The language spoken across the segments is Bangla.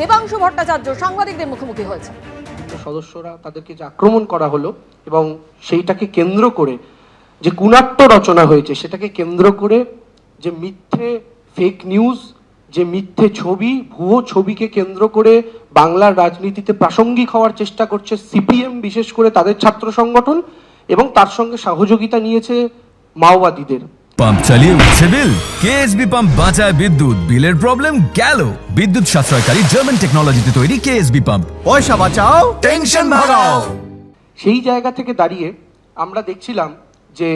দেবাংশু ভট্টাচার্য সাংবাদিকদের মুখোমুখি হয়েছে। সদস্যরা তাদেরকে যে আক্রমণ করা হলো এবং সেইটাকে কেন্দ্র করে যে কুনাট্য রচনা হয়েছে, সেটাকে কেন্দ্র করে যে মিথ্যে ফেক নিউজ যে মিথ্যে ছবি, ভুয়ো ছবিকে কেন্দ্র করে বাংলার রাজনীতিতে প্রাসঙ্গিক হওয়ার চেষ্টা করছে সিপিএম, বিশেষ করে তাদের ছাত্র সংগঠন এবং তার সঙ্গে সহযোগিতা নিয়েছে মাওবাদীদের। পাম্প চালিয়ে উঠছে বিল কেএসবি পাম্প বাঁচায় বিদ্যুৎ। বিলের প্রবলেম গেল। বিদ্যুৎ সাশ্রয়কারী জার্মান টেকনোলজিতে তৈরি কেএসবি পাম্প পয়সা বাঁচাও টেনশন ভাগাও। সেই জায়গা থেকে দাঁড়িয়ে আমরা দেখছিলাম যে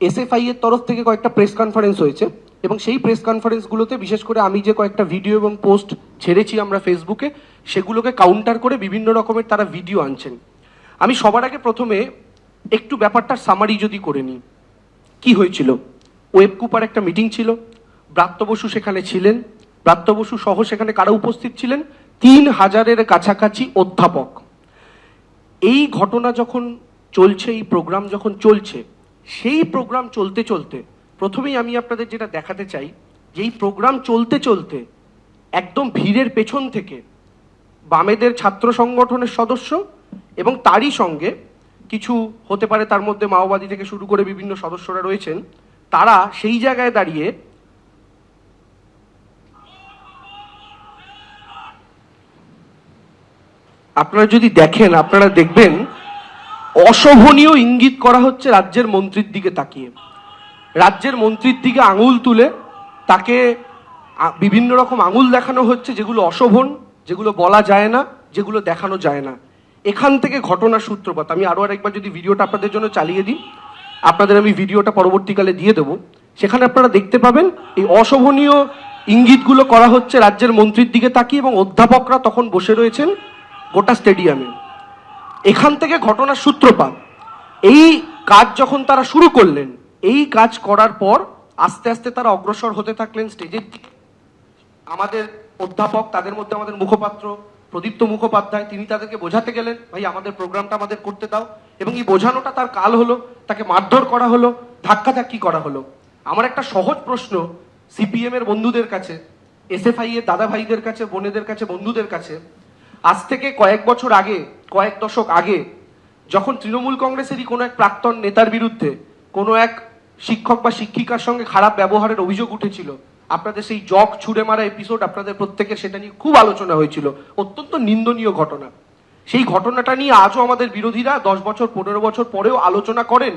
এসএফআই এর তরফ থেকে কয়েকটা প্রেস কনফারেন্স হয়েছে এবং সেই প্রেস কনফারেন্সগুলোতে বিশেষ করে আমি যে কয়েকটা ভিডিও এবং পোস্ট ছেড়েছি আমরা ফেসবুকে সেগুলোকে কাউন্টার করে বিভিন্ন রকমের তারা ভিডিও আনছেন। আমি সবার আগে প্রথমে একটু ব্যাপারটার সামারি যদি করে নিই। কি হয়েছিল? ওয়েব কুপার একটা মিটিং ছিল। ব্রাত্য বসু সেখানে ছিলেন। ব্রাত্য বসু সহ সেখানে কারা উপস্থিত ছিলেন? তিন হাজারের কাছাকাছি অধ্যাপক। এই ঘটনা যখন চলছে, এই প্রোগ্রাম যখন চলছে, সেই প্রোগ্রাম চলতে চলতে প্রথমেই আমি আপনাদের যেটা দেখাতে চাই, যে এই প্রোগ্রাম চলতে চলতে একদম ভিড়ের পেছন থেকে বামেদের ছাত্র সংগঠনের সদস্য এবং তারই সঙ্গে কিছু হতে পারে তার মধ্যে মাওবাদী থেকে শুরু করে বিভিন্ন সদস্যরা রয়েছেন, তারা সেই জায়গায় দাঁড়িয়ে আপনারা যদি দেখেন, আপনারা দেখবেন অশোভনীয় ইঙ্গিত করা হচ্ছে রাজ্যের মন্ত্রীর দিকে তাকিয়ে। রাজ্যের মন্ত্রীর দিকে আঙুল তুলে তাকে বিভিন্ন রকম আঙুল দেখানো হচ্ছে, যেগুলো অশোভন, যেগুলো বলা যায় না, যেগুলো দেখানো যায় না। এখান থেকে ঘটনার সূত্রপাত। আমি আরও আরেকবার যদি ভিডিওটা আপনাদের জন্য চালিয়ে দিই, আপনাদের আমি ভিডিওটা পরবর্তীকালে দিয়ে দেবো। সেখানে আপনারা দেখতে পাবেন এই অশোভনীয় ইঙ্গিতগুলো করা হচ্ছে রাজ্যের মন্ত্রীর দিকে তাকিয়ে এবং অধ্যাপকরা তখন বসে রয়েছেন গোটা স্টেডিয়ামে। এখান থেকে ঘটনার সূত্রপাত। এই কাজ যখন তারা শুরু করলেন, এই কাজ করার পর আস্তে আস্তে তারা অগ্রসর হতে থাকলেন স্টেজের দিকে। আমাদের অধ্যাপক, তাদের মধ্যে আমাদের মুখপাত্র প্রদীপ্ত মুখোপাধ্যায়, তিনি তাদেরকে বোঝাতে গেলেন, ভাই, আমাদের প্রোগ্রামটা আমাদের করতে দাও। এবং এই বোঝানোটা তার কাল হলো, তাকে মারধর করা হলো ধাক্কাধাক্কি করা হলো। আমার একটা সহজ প্রশ্ন সিপিএম এর বন্ধুদের কাছে, এসএফআই এর দাদা ভাইদের কাছে, বোনেদের কাছে, বন্ধুদের কাছে, আজ থেকে কয়েক বছর আগে, কয়েক দশক আগে, যখন তৃণমূল কংগ্রেসেরই কোনো এক প্রাক্তন নেতার বিরুদ্ধে কোনো এক শিক্ষক বা শিক্ষিকার সঙ্গে খারাপ ব্যবহারের অভিযোগ উঠেছিল আপনাদের সেই জগ ছুড়ে মারা এপিসোড আপনাদের প্রত্যেকের সেটা নিয়ে খুব আলোচনা হয়েছিল। অত্যন্ত নিন্দনীয় ঘটনা। সেই ঘটনাটা নিয়ে আজও আমাদের বিরোধীরা দশ বছর, পনেরো বছর পরেও আলোচনা করেন।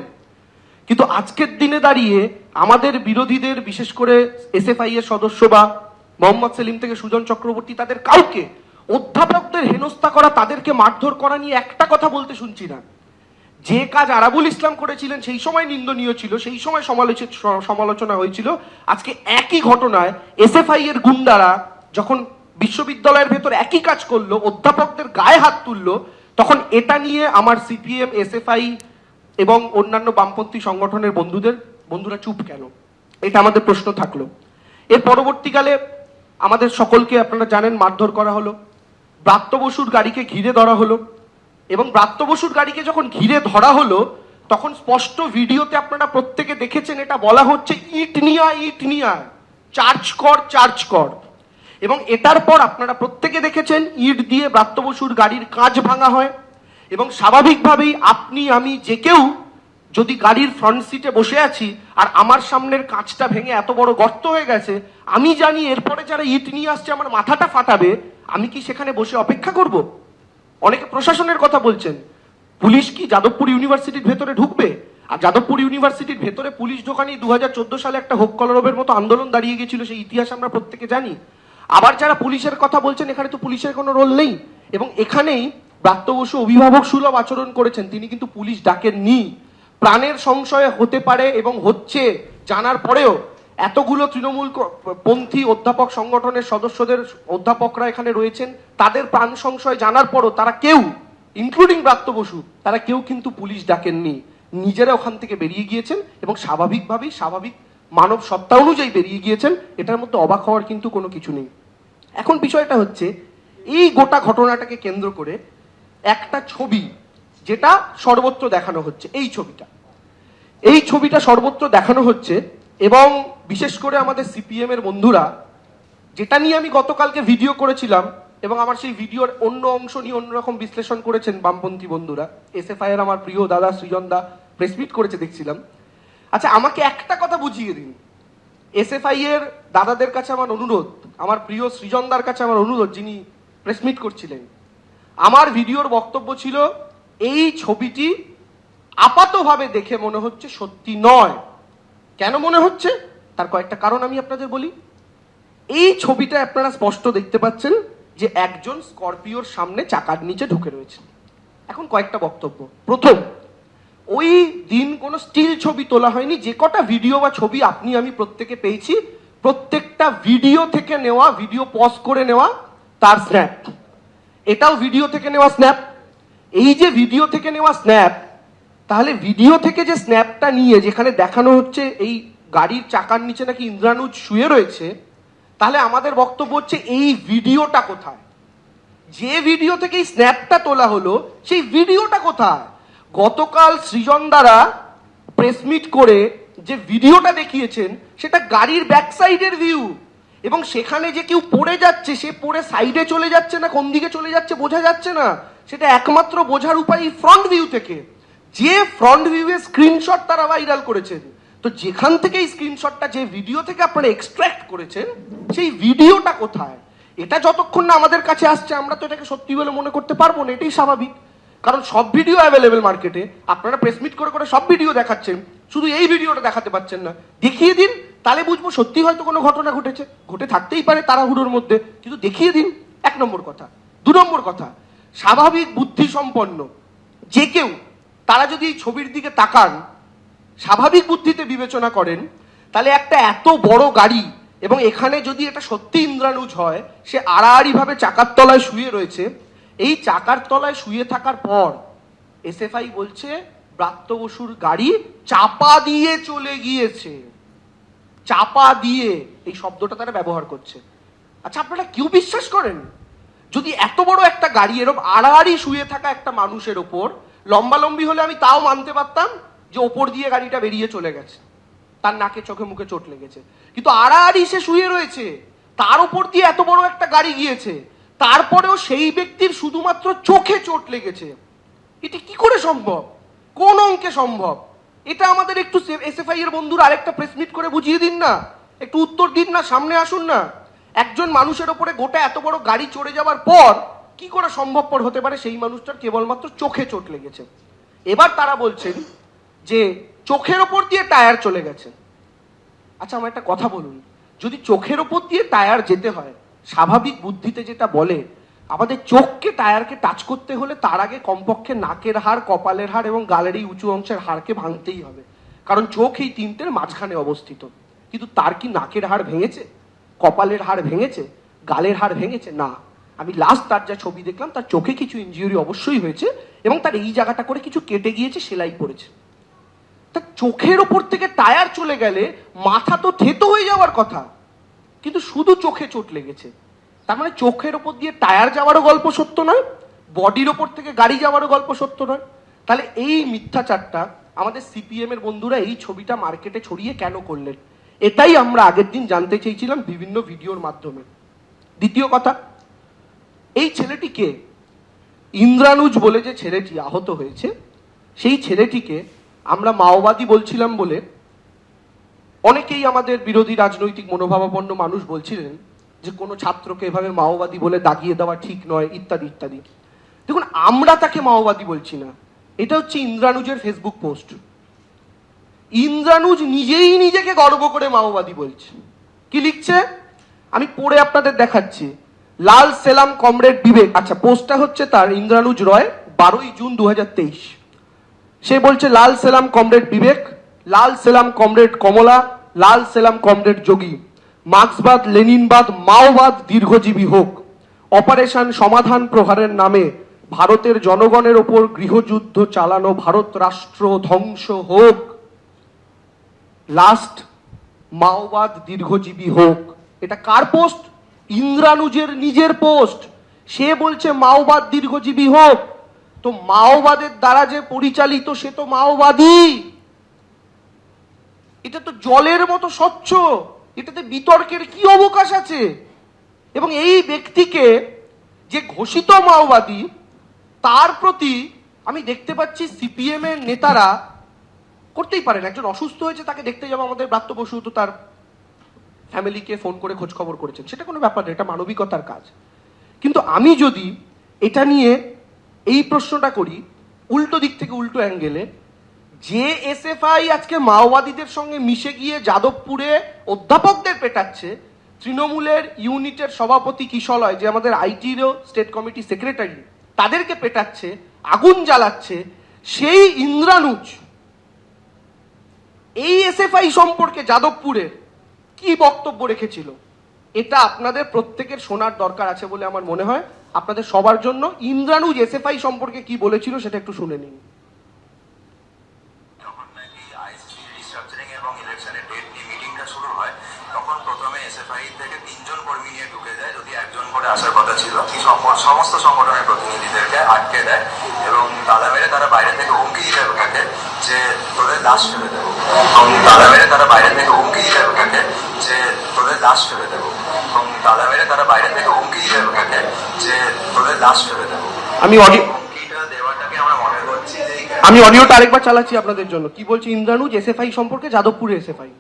কিন্তু আজকের দিনে দাঁড়িয়ে আমাদের বিরোধীদের, বিশেষ করে এসএফআই এর সদস্য বা মোহাম্মদ সেলিম থেকে সুজন চক্রবর্তী, তাদের কাউকে অধ্যাপকদের হেনস্থা করা, তাদেরকে মারধর করা নিয়ে একটা কথা বলতে শুনছি না। যে কাজ আরাবুল ইসলাম করেছিলেন, সেই সময় নিন্দনীয় ছিল, সেই সময় সমালোচিত সমালোচনা হয়েছিল। আজকে একই ঘটনায় এসএফআই এর গুন্ডারা যখন বিশ্ববিদ্যালয়ের ভেতর একই কাজ করল, অধ্যাপকদের গায়ে হাত তুললো, তখন এটা নিয়ে আমার সিপিএম, এসএফআই এবং অন্যান্য বামপন্থী সংগঠনের বন্ধুদের, বন্ধুরা চুপ কেন? এটা আমাদের প্রশ্ন থাকল। এর পরবর্তীকালে আমাদের সকলকে আপনারা জানেন, মারধর করা হলো। ব্রাত্য বসুর গাড়িকে ঘিরে ধরা হলো। এবং ব্রাত্য বসুর গাড়িকে যখন ঘিরে ধরা হলো, তখন স্পষ্ট ভিডিওতে আপনারা প্রত্যেকে দেখেছেন এটা বলা হচ্ছে ইট নিয়া ইট নিয়া, চার্জ কর চার্জ কর। এবং এটার পর আপনারা প্রত্যেকে দেখেছেন ইট দিয়ে ব্রাত্য বসুর গাড়ির কাঁচ ভাঙা হয়। এবং স্বাভাবিকভাবেই আপনি, আমি যে কেউ যদি গাড়ির ফ্রন্ট সিটে বসে আছি আর আমার সামনের কাঁচটা ভেঙে এত বড় গর্ত হয়ে গেছে, আমি জানি এরপরে যারা ইট নিয়ে আসছে, আমার মাথাটা ফাটাবে, আমি কি সেখানে বসে অপেক্ষা করব? অনেকে প্রশাসনের কথা বলছেন। পুলিশ কি যাদবপুর ইউনিভার্সিটির ভেতরে ঢুকবে? আর যাদবপুর ইউনিভার্সিটির ভেতরে পুলিশ ঢোকানি দু হাজার চোদ্দ সালে একটা হোক কলরবের মতো আন্দোলন দাঁড়িয়ে গেছিল, সেই ইতিহাস আমরা প্রত্যেকে জানি। আবার যারা পুলিশের কথা বলছেন, এখানে তো পুলিশের কোনো রোল নেই। এবং এখানেই ব্রাত্য বসু অভিভাবক সুলভ আচরণ করেছেন। তিনি কিন্তু পুলিশ ডাকেননি। প্রাণের সংশয় হতে পারে এবং হচ্ছে, জানার পরেও এতগুলো তৃণমূল পন্থী অধ্যাপক সংগঠনের সদস্যদের অধ্যাপকরা এখানে রয়েছেন, তাদের প্রাণ সংশয় জানার পরও তারা কেউ ইনক্লুডিং ব্রাত্য বসু, তারা কেউ কিন্তু পুলিশ ডাকেননি। নিজেরা ওখান থেকে বেরিয়ে গিয়েছেন এবং স্বাভাবিকভাবেই স্বাভাবিক মানব সত্তা অনুযায়ী বেরিয়ে গিয়েছেন, এটার মধ্যে অবাক হওয়ার কিন্তু কোনো কিছু নেই। এখন বিষয়টা হচ্ছে, এই গোটা ঘটনাটাকে কেন্দ্র করে একটা ছবি যেটা সর্বত্র দেখানো হচ্ছে, এই ছবিটা। এই ছবিটা সর্বত্র দেখানো হচ্ছে এবং বিশেষ করে আমাদের সিপিএম এর বন্ধুরা, যেটা নিয়ে আমি গতকালকে ভিডিও করেছিলাম এবং আমার সেই ভিডিওর অন্য অংশ নিয়ে অন্যরকম বিশ্লেষণ করেছেন বামপন্থী বন্ধুরা এস এসএফআই এর আমার প্রিয় দাদা সৃজন দা প্রেসমিট করেছে দেখছিলাম। আচ্ছা আমাকে একটা কথা বুঝিয়ে দিন। এসএফআই এর দাদাদের কাছে আমার অনুরোধ, আমার প্রিয় সৃজনদার কাছে আমার অনুরোধ, যিনি প্রেসমিট করছিলেন। আমার ভিডিওর বক্তব্য ছিল, এই ছবিটি আপাতভাবে দেখে মনে হচ্ছে সত্যি নয়। কেন মনে হচ্ছে? তার কয়েকটা কারণ আমি আপনাদের বলি। এই ছবিটা আপনারা স্পষ্ট দেখতে পাচ্ছেন যে একজন স্করপিওর সামনে চাকার নিচে ঢুকে রয়েছে এখন কয়েকটা বক্তব্য। প্রথম, ওই দিন কোনো স্টিল ছবি তোলা হয়নি। যে কটা ভিডিও বা ছবি আপনি, আমি প্রত্যেকে পেয়েছি, প্রত্যেকটা ভিডিও থেকে নেওয়া, ভিডিও পজ করে নেওয়া, তার স্ন্যাপ এটাও ভিডিও থেকে নেওয়া স্ন্যাপ এই যে ভিডিও থেকে নেওয়া স্ন্যাপ তাহলে ভিডিও থেকে যে স্ন্যাপটা নিয়ে যেখানে দেখানো হচ্ছে এই গাড়ির চাকার নিচে নাকি ইন্দ্রানুজ শুয়ে রয়েছে, তাহলে আমাদের বক্তব্য হচ্ছে এই ভিডিওটা কোথায়? যে ভিডিও থেকে এই স্ন্যাপটা তোলা হলো, সেই ভিডিওটা কোথায়? গতকাল সৃজন দ্বারা প্রেসমিট করে যে ভিডিওটা দেখিয়েছেন, সেটা গাড়ির ব্যাক সাইডের ভিউ এবং সেখানে যে কেউ পড়ে যাচ্ছে, সে পড়ে সাইডে চলে যাচ্ছে না, কোন দিকে চলে যাচ্ছে বোঝা যাচ্ছে না। সেটা একমাত্র বোঝার উপায় ফ্রন্ট ভিউ থেকে। যে ফ্রন্ট ভিউয়ে স্ক্রিনশট তারা ভাইরাল করেছেন তো যেখান থেকে এই স্ক্রিনশটটা যে ভিডিও থেকে আপনারা এক্সট্রাক্ট করেছেন, সেই ভিডিওটা কোথায়? এটা যতক্ষণ না আমাদের কাছে আসছে, আমরা তো এটাকে সত্যি বলে মনে করতে পারব না, এটাই স্বাভাবিক। কারণ সব ভিডিও অ্যাভেলেবেল মার্কেটে আপনারা প্রেসমিট করে করে সব ভিডিও দেখাচ্ছেন, শুধু এই ভিডিওটা দেখাতে পাচ্ছেন না। দেখিয়ে দিন, তাহলে বুঝব সত্যি হয়তো কোনো ঘটনা ঘটেছে। ঘটে থাকতেই পারে তাড়াহুড়োর মধ্যে, কিন্তু দেখিয়ে দিন, এক নম্বর কথা। দু নম্বর কথা, স্বাভাবিক বুদ্ধি সম্পন্ন যে কেউ তারা যদি এই ছবির দিকে তাকান, স্বাভাবিক বুদ্ধিতে বিবেচনা করেন, তাহলে একটা এত বড় গাড়ি এবং এখানে যদি এটা সত্যি ইন্দ্রানুজ হয়, সে আড়াআড়ি ভাবে চাকার তলায় শুয়ে রয়েছে। এই চাকার তলায় শুয়ে থাকার পর এসএফআই বলছে, ব্রাত্য বসুর গাড়ি চাপা দিয়ে চলে গিয়েছে। চাপা দিয়ে, এই শব্দটা তারা ব্যবহার করছে। আচ্ছা আপনারা কেউ বিশ্বাস করেন? যদি এত বড় একটা গাড়ি এরকম আড়াআড়ি শুয়ে থাকা একটা মানুষের ওপর লম্বালম্বি হলে আমি তাও মানতে পারতাম যে ওপর দিয়ে গাড়িটা বেরিয়ে চলে গেছে। তার নাকে চোখে মুখে চোট লেগেছে। কিন্তু আড়াআড়ি সে শুয়ে রয়েছে। তার উপর দিয়ে এত বড় একটা গাড়ি গিয়েছে। তারপরেও সেই ব্যক্তির শুধুমাত্র চোখে চোট লেগেছে। এটি কি করে সম্ভব? কোন অঙ্কে সম্ভব? এটা আমাদের একটু এস এসএফআই এর বন্ধুরা আরেকটা প্রেসমিট করে বুঝিয়ে দিন না। একটু উত্তর দিন না, সামনে আসুন না। একজন মানুষের ওপরে গোটা এত বড় গাড়ি চড়ে যাওয়ার পর কি করে সম্ভবপর হতে পারে সেই মানুষটার কেবলমাত্র চোখে চোট লেগেছে? এবার তারা বলছেন যে চোখের ওপর দিয়ে টায়ার চলে গেছে। আচ্ছা আমার একটা কথা বলুন। যদি চোখের ওপর দিয়ে টায়ার যেতে হয়, স্বাভাবিক বুদ্ধিতে যেটা বলে, আমাদের চোখকে টায়ারকে টাচ করতে হলে তার আগে কমপক্ষে নাকের হাড়, কপালের হাড় এবং গালের এই উঁচু অংশের হাড়কে ভাঙতেই হবে। কারণ চোখ এই তিনটের মাঝখানে অবস্থিত। কিন্তু তার কি নাকের হাড় ভেঙেছে? কপালের হাড় ভেঙেছে? গালের হাড় ভেঙেছে? না। আমি লাস্ট তার যা ছবি দেখলাম, তার চোখে কিছু ইনজিউরি অবশ্যই হয়েছে এবং তার এই জায়গাটা করে কিছু কেটে গিয়েছে, সেলাই পড়েছে তা চোখের ওপর থেকে টায়ার চলে গেলে মাথা তো থেতো হয়ে যাওয়ার কথা, কিন্তু শুধু চোখে চোট লেগেছে। তার মানে চোখের ওপর দিয়ে টায়ার যাওয়ারও গল্প সত্য নয় বডির ওপর থেকে গাড়ি যাওয়ারও গল্প সত্য নয়। তাহলে এই মিথ্যাচারটা আমাদের সিপিএম এর বন্ধুরা এই ছবিটা মার্কেটে ছড়িয়ে কেন করলেন? এটাই আমরা আগের দিন জানতে চেয়েছিলাম বিভিন্ন ভিডিওর মাধ্যমে। দ্বিতীয় কথা এই ছেলেটিকে ইন্দ্রানুজ বলে যে ছেলেটি আহত হয়েছে, সেই ছেলেটিকে আমরা মাওবাদী বলছিলাম বলে অনেকেই আমাদের বিরোধী রাজনৈতিক মনোভাবাপন্ন মানুষ বলছিলেন যে কোনো ছাত্রকে এভাবে মাওবাদী বলে দাগিয়ে দেওয়া ঠিক নয়, ইত্যাদি ইত্যাদি। দেখুন, আমরা তাকে মাওবাদী বলছি না। এটা হচ্ছে ইন্দ্রানুজের ফেসবুক পোস্ট। ইন্দ্রানুজ নিজেই নিজেকে গর্ব করে মাওবাদী বলছে। কি লিখছে? আমি পড়ে আপনাদের দেখাচ্ছি। লাল সেলাম কমরেড বিবেক। আচ্ছা পোস্টটা হচ্ছে তার ইন্দ্রানুজ রয়, বারোই জুন দুহাজার তেইশ। সে বলছে, লাল সেলাম কমরেড বিবেক, লাল সেলাম কমরেড কমলা, লাল সেলাম কমরেড যোগী। মার্ক্সবাদ, লেনিনবাদ, মাওবাদ দীর্ঘজীবী হোক। অপারেশন সমাধান প্রহারের নামে ভারতের জনগণের ওপর গৃহযুদ্ধ চালানো ভারত রাষ্ট্র ধ্বংস হোক। লাস্ট মাওবাদ দীর্ঘজীবী হোক। এটা কার পোস্ট? ইন্দ্রানুজের নিজের পোস্ট। সে বলছে, মাওবাদ দীর্ঘজীবী হোক। তো মাওবাদের দ্বারা যে পরিচালিত, সে তো মাওবাদী। এটা তো জলের মতো স্বচ্ছ। এটাতে বিতর্কের কি অবকাশ আছে? এবং এই ব্যক্তিকে যে ঘোষিত মাওবাদী, তার প্রতি আমি দেখতে পাচ্ছি সিপিএম এর নেতারা করতেই পারেন একজন অসুস্থ হয়েছে, তাকে দেখতে যাব আমাদের ব্রাত্য বসু তো তার ফ্যামিলিকে ফোন করে খোঁজ খবর করেছেন। সেটা কোনো ব্যাপার না, এটা মানবিকতার কাজ। কিন্তু আমি যদি এটা নিয়ে এই প্রশ্নটা করি, উল্টো দিক থেকে উল্টো অ্যাঙ্গেলে যে এসএফআই আজকে মাওবাদীদের সঙ্গে মিশে গিয়ে যাদবপুরে অধ্যাপকদের পেটাচ্ছে, তৃণমূলের ইউনিটের সভাপতি কিশলয় যে আমাদের আইটিরও স্টেট কমিটি সেক্রেটারি তাদেরকে পেটাচ্ছে, আগুন জ্বালাচ্ছে, সেই ইন্দ্রানুজ, এই এসএফআই সম্পর্কে যাদবপুরের কি বক্তব্য রেখেছিল? এটা আপনাদের প্রত্যেকের শোনার দরকার আছে বলে আমার মনে হয়। আপনাদের সবার জন্য ইন্দ্রানুজ এসএফআই সম্পর্কে কি বলেছিল সেটা একটু শুনে নিন। এবং ডেট নিয়ে মিটিংটা শুরু হয় তখন প্রথমে এসএফআই থেকে তিনজন কর্মী নিয়ে ঢুকে যায়, যদি একজন করে আসার কথা ছিল। সমস্ত সংগঠনের প্রতিনিধিদেরকে আটকে দেয় এবং তালা মেরে তারা বাইরে থেকে হুমকি দিতে থাকে যে তোদের লাশ ফেলে দেবো। এবং তালা মেরে তারা বাইরে থেকে হুমকি দিতে থাকে যে তোদের লাশ ফেলে দেবো। এবং তালা মেরে তারা বাইরে থেকে হুমকি দিতে থাকে যে তোদের লাশ ফেলে দেবো। আমি অডিও আমি অডিওটা আরেকবার চালাচ্ছি আপনাদের জন্য। কি বলছে ইন্দ্রানুজ এসএফআই সম্পর্কে যাদবপুরে এসএফআই।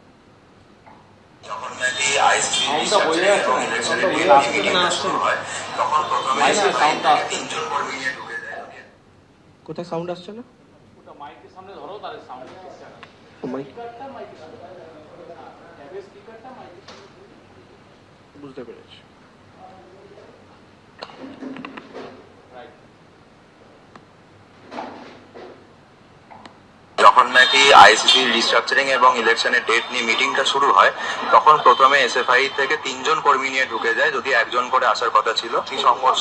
কোথায় সাউন্ড আসছে না? বুঝতে পেরেছি। যখন নাকি আইসিসি রিস্ট্রাকচারিং এবং ইলেকশনের ডেট নিয়ে মিটিংটা শুরু হয়, তখন প্রথমে এসএফআই থেকে তিনজন কর্মী নিয়ে ঢুকে যায়, যদি একজন করে আসার কথা ছিল।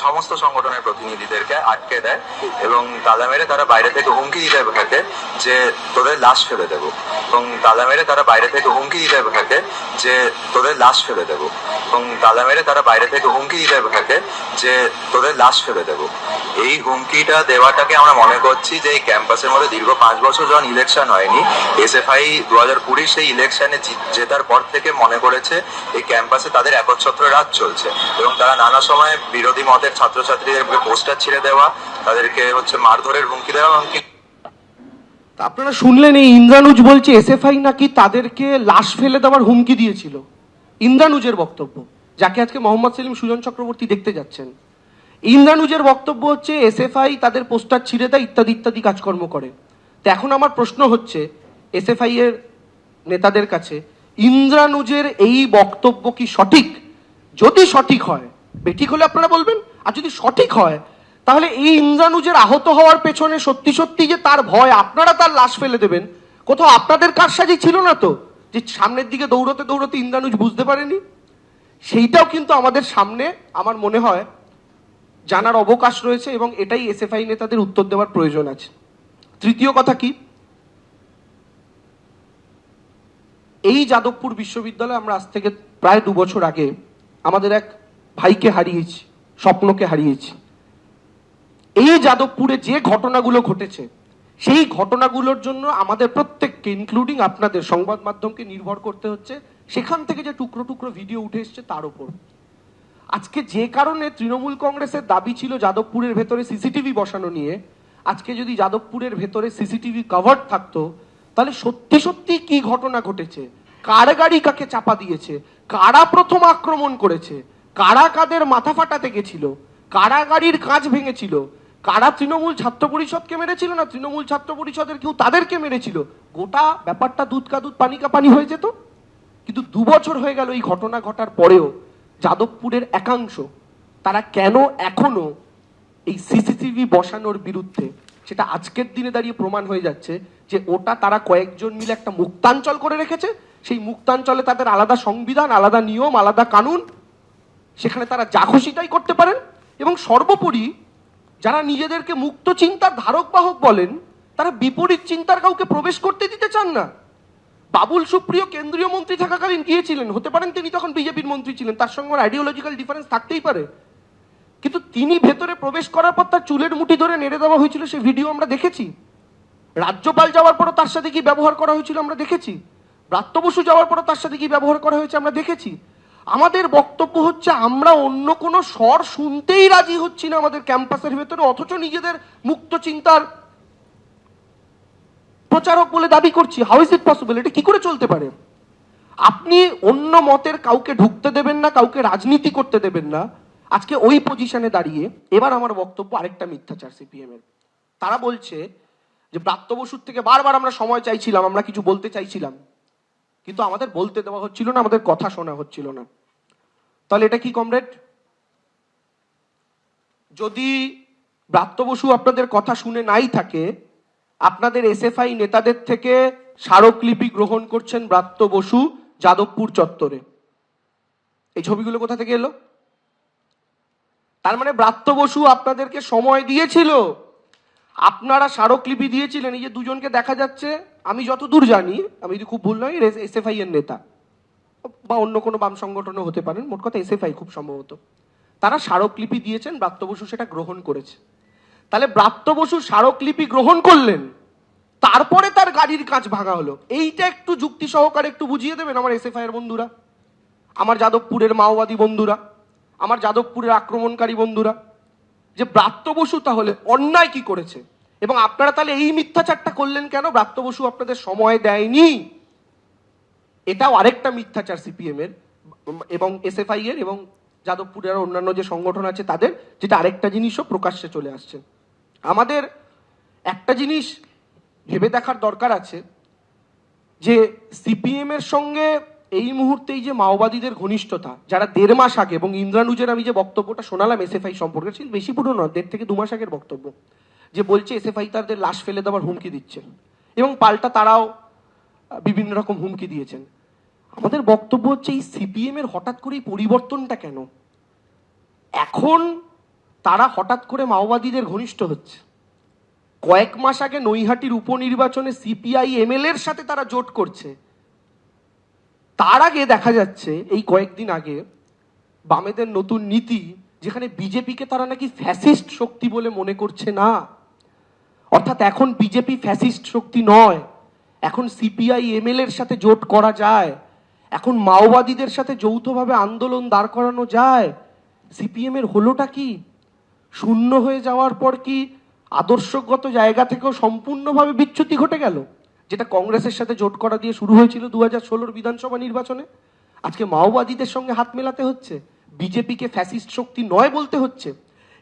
সমস্ত সংগঠনের প্রতিনিধিদেরকে আটকে দেয় এবং তালা মেরে তারা বাইরে থেকে হুমকি দিতে থাকে যে, তোদের লাশ ফেলে দেবো। এবং তালা মেরে তারা বাইরে থেকে হুমকি দিতে থাকে যে, তোদের লাশ ফেলে দেবো। এবং তালা মেরে তারা বাইরে থেকে হুমকি দিতে থাকে যে, তোদের লাশ ফেলে দেবো। এই হুমকিটা দেওয়াটাকে আমরা মনে করছি যে, এই ক্যাম্পাসের মধ্যে দীর্ঘ পাঁচ বছর যখন ইলেকশন হয়নি। এসএফআই দু হাজার কুড়ি সেই ইলেকশনে জেতার পর থেকে মনে করেছে এই ক্যাম্পাসে তাদের একচ্ছত্র রাজ চলছে এবং তারা নানা সময় বিরোধী মতের ছাত্রছাত্রীদেরকে পোস্টার ছিঁড়ে দেওয়া, তাদেরকে হচ্ছে মারধরের হুমকি দেওয়া এমনকি আপনারা শুনলেন এই ইন্দ্রানুজ বলছে এসএফআই নাকি তাদেরকে লাশ ফেলে দেওয়ার হুমকি দিয়েছিল। ইন্দ্রানুজের বক্তব্য, যাকে আজকে মোহাম্মদ সেলিম সুজন চক্রবর্তী দেখতে যাচ্ছেন। ইন্দ্রানুজের বক্তব্য হচ্ছে এসএফআই তাদের পোস্টার ছিঁড়ে দেয় ইত্যাদি ইত্যাদি কাজকর্ম করে। তো এখন আমার প্রশ্ন হচ্ছে, এসএফআই এর নেতাদের কাছে, ইন্দ্রানুজের এই বক্তব্য কি সঠিক? যদি সঠিক হয় বেঠিক হলে আপনারা বলবেন, আর যদি সঠিক হয়, তাহলে এই ইন্দ্রানুজের আহত হওয়ার পেছনে সত্যি সত্যি যে তার ভয়, আপনারা তার লাশ ফেলে দেবেন? কোথাও আপনাদের কারসাজি ছিল না তো, যে সামনের দিকে দৌড়তে দৌড়তে ইন্দ্রানুজ বুঝতে পারেনি? সেইটাও কিন্তু আমাদের সামনে, আমার মনে হয়, জানার অবকাশ রয়েছে এবং এটাই এসএফআই নেতাদের উত্তর দেওয়ার প্রয়োজন আছে। তৃতীয় কথা কি? এই যাদবপুর বিশ্ববিদ্যালয়ে আমরা আজ থেকে প্রায় দু বছর আগে আমাদের এক ভাইকে হারিয়েছি, স্বপ্নকে হারিয়েছি। এই যাদবপুরে যে ঘটনাগুলো ঘটেছে, সেই ঘটনাগুলোর জন্য আমাদের প্রত্যেককে ইনক্লুডিং আপনাদের সংবাদ মাধ্যমকে নির্ভর করতে হচ্ছে, সেখান থেকে যে টুকরো টুকরো ভিডিও উঠে এসছে তার উপর। আজকে যে কারণে তৃণমূল কংগ্রেসের দাবি ছিল যাদবপুরের ভেতরে সিসিটিভি বসানো নিয়ে আজকে যদি যাদবপুরের ভেতরে সিসিটিভি কভার থাকতো, তাহলে সত্যি সত্যি কি ঘটনা ঘটেছে? কার গাড়ি কাকে চাপা দিয়েছে? কারা প্রথম আক্রমণ করেছে? কারা কাদের মাথা ফাটাতে গেছিল? কারা গাড়ির কাঁচ ভেঙেছিল? কারা তৃণমূল ছাত্র পরিষদকে মেরেছিল না তৃণমূল ছাত্র পরিষদের কেউ তাদেরকে মেরেছিল? গোটা ব্যাপারটা দুধ কা দুধ, পানি কা পানি হয়ে যেত? কিন্তু দু বছর হয়ে গেল এই ঘটনা ঘটার পরেও যাদবপুরের একাংশ, তারা কেন এখনও এই সিসিটিভি বসানোর বিরুদ্ধে সেটা আজকের দিনে দাঁড়িয়ে প্রমাণ হয়ে যাচ্ছে যে ওটা তারা কয়েকজন মিলে একটা মুক্তাঞ্চল করে রেখেছে। সেই মুক্তাঞ্চলে তাদের আলাদা সংবিধান, আলাদা নিয়ম, আলাদা কানুন। সেখানে তারা যা খুশিটাই করতে পারেন। এবং সর্বোপরি যারা নিজেদেরকে মুক্ত চিন্তার ধারক বাহক বলেন, তারা বিপরীত চিন্তার কাউকে প্রবেশ করতে দিতে চান না। বাবুল সুপ্রিয় কেন্দ্রীয় মন্ত্রী থাকাকালীন গিয়েছিলেন। হতে পারেন তিনি তখন বিজেপির মন্ত্রী ছিলেন। তার সঙ্গে আইডিওলজিক্যাল ডিফারেন্স থাকতেই পারে। কিন্তু তিনি ভেতরে প্রবেশ করার পর তার চুলের মুঠি ধরে নেড়ে দেওয়া হয়েছিল সেই ভিডিও আমরা দেখেছি। রাজ্যপাল যাওয়ার পরও তার সাথে কি ব্যবহার করা হয়েছিল আমরা দেখেছি। ব্রাত্য বসু যাওয়ার পরও তার সাথে কি ব্যবহার করা হয়েছে আমরা দেখেছি। আমাদের বক্তব্য হচ্ছে, আমরা অন্য কোনো স্বর শুনতেই রাজি হচ্ছি না আমাদের ক্যাম্পাসের ভেতরে, অথচ নিজেদের মুক্ত চিন্তার প্রচারক বলে দাবি করছি। হাউ ইজ ইট পসিবল এটা কি করে চলতে পারে? আপনি অন্য মতের কাউকে ঢুকতে দেবেন না, কাউকে রাজনীতি করতে দেবেন না। আজকে ওই পজিশনে দাঁড়িয়ে এবার আমার বক্তব্য আরেকটা মিথ্যাচার সিপিএম এর। তারা বলছে যে প্রাপ্ত বসুর থেকে বারবার আমরা সময় চাইছিলাম, আমরা কিছু বলতে চাইছিলাম। কিন্তু আমাদের বলতে দেওয়া হচ্ছিল না, আমাদের কথা শোনা হচ্ছিল না। তাহলে এটা কি, কমরেড? যদি ব্রাত্য বসু আপনাদের কথা শুনে নাই থাকে, আপনাদের এসএফআই নেতাদের থেকে স্মারকলিপি গ্রহণ করছেন ব্রাত্য বসু যাদবপুর চত্বরে। এই ছবিগুলো কোথা থেকে এলো? তার মানে ব্রাত্য বসু আপনাদেরকে সময় দিয়েছিল। আপনারা স্মারকলিপি দিয়েছিলেন, এই যে দুজনকে দেখা যাচ্ছে, আমি যতদূর জানি, আমি যদি খুব ভুল নই এসএফআই এর নেতা। বা অন্য কোনো বাম সংগঠনও হতে পারেন, মোট কথা এস এসএফআই খুব সম্ভবত। তারা স্মারকলিপি দিয়েছেন, ব্রাত্য বসু সেটা গ্রহণ করেছে। তাহলে ব্রাত্য বসু স্মারকলিপি গ্রহণ করলেন, তারপরে তার গাড়ির কাঁচ ভাঙা হলো। এইটা একটু যুক্তি সহকারে একটু বুঝিয়ে দেবেন আমার এসএফআই এর বন্ধুরা, আমার যাদবপুরের মাওবাদী বন্ধুরা। আমার যাদবপুরের আক্রমণকারী বন্ধুরা, যে ব্রাত্য বসু তাহলে অন্যায় কি করেছে? এবং আপনারা তাহলে এই মিথ্যাচারটা করলেন কেন? ব্রাত্য বসু আপনাদের সময় দেয়নি। এটাও আরেকটা মিথ্যাচার সিপিএম এর এবং এসএফআই এর এবং যাদবপুরের অন্যান্য যে সংগঠন আছে তাদের, যেটা আরেকটা জিনিসও প্রকাশ্যে চলে আসছে। আমাদের একটা জিনিস ভেবে দেখার দরকার আছে, যে সিপিএম এর সঙ্গে এই মুহূর্তে এই যে মাওবাদীদের ঘনিষ্ঠতা, যারা দেড় মাস আগে এবং ইন্দ্রানুজের আমি যে বক্তব্যটা শোনালাম এসএফআই সম্পর্কে সেটা বেশি পুরনো দেড় থেকে দু মাস আগের বক্তব্য, যে বলছে এসএফআই তাদের লাশ ফেলে দেওয়ার হুমকি দিচ্ছেন এবং পাল্টা তারাও বিভিন্ন রকম হুমকি দিয়েছেন। আমাদের বক্তব্য হচ্ছে এই সিপিএম এর হঠাৎ করে এই পরিবর্তনটা কেন? এখন তারা হঠাৎ করে মাওবাদীদের ঘনিষ্ঠ হচ্ছে। কয়েক মাস আগে নৈহাটির উপনির্বাচনে সিপিআই এমএল এর সাথে তারা জোট করছে। তার আগে দেখা যাচ্ছে, এই কয়েকদিন আগে, বামেদের নতুন নীতি, যেখানে বিজেপিকে তারা নাকি ফ্যাসিস্ট শক্তি বলে মনে করছে না। অর্থাৎ এখন বিজেপি ফ্যাসিস্ট শক্তি নয়। এখন সিপিআই এমএল এর সাথে জোট করা যায়। এখন মাওবাদীদের সাথে যৌথভাবে আন্দোলন দাঁড় করানো যায়। সিপিএম এর হলোটা কি? শূন্য হয়ে যাওয়ার পর কি আদর্শগত জায়গা থেকেও সম্পূর্ণভাবে বিচ্যুতি ঘটে গেল? যেটা কংগ্রেসের সাথে জোট করা দিয়ে শুরু হয়েছিল দু হাজার ষোলোর বিধানসভা নির্বাচনে, আজকে মাওবাদীদের সঙ্গে হাত মেলাতে হচ্ছে, বিজেপিকে ফ্যাসিস্ট শক্তি নয় বলতে হচ্ছে।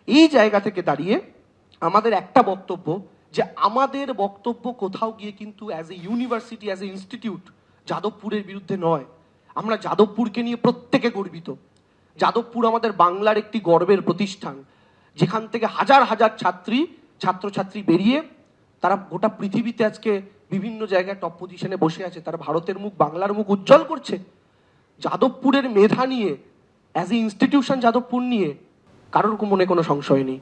এই জায়গা থেকে দাঁড়িয়ে আমাদের একটা বক্তব্য যে আমাদের বক্তব্য কোথাও গিয়ে কিন্তু as a university as a institute যাদবপুরের বিরুদ্ধে নয়। আমরা যাদবপুরকে নিয়ে প্রত্যেকে গর্বিত। যাদবপুর আমাদের বাংলার একটি গর্বের প্রতিষ্ঠান। যেখান থেকে হাজার হাজার ছাত্রী, ছাত্রছাত্রী বেরিয়ে তারা গোটা পৃথিবীতে আজকে বিভিন্ন জায়গায় টপ পজিশনে বসে আছে, তার ভারতের মুখ, বাংলার মুখ উজ্জ্বল করছে। যাদবপুরের মেধা নিয়ে অ্যাজ এ ইনস্টিটিউশন যাদবপুর নিয়ে, কারোর মনে কোনো সংশয় নেই।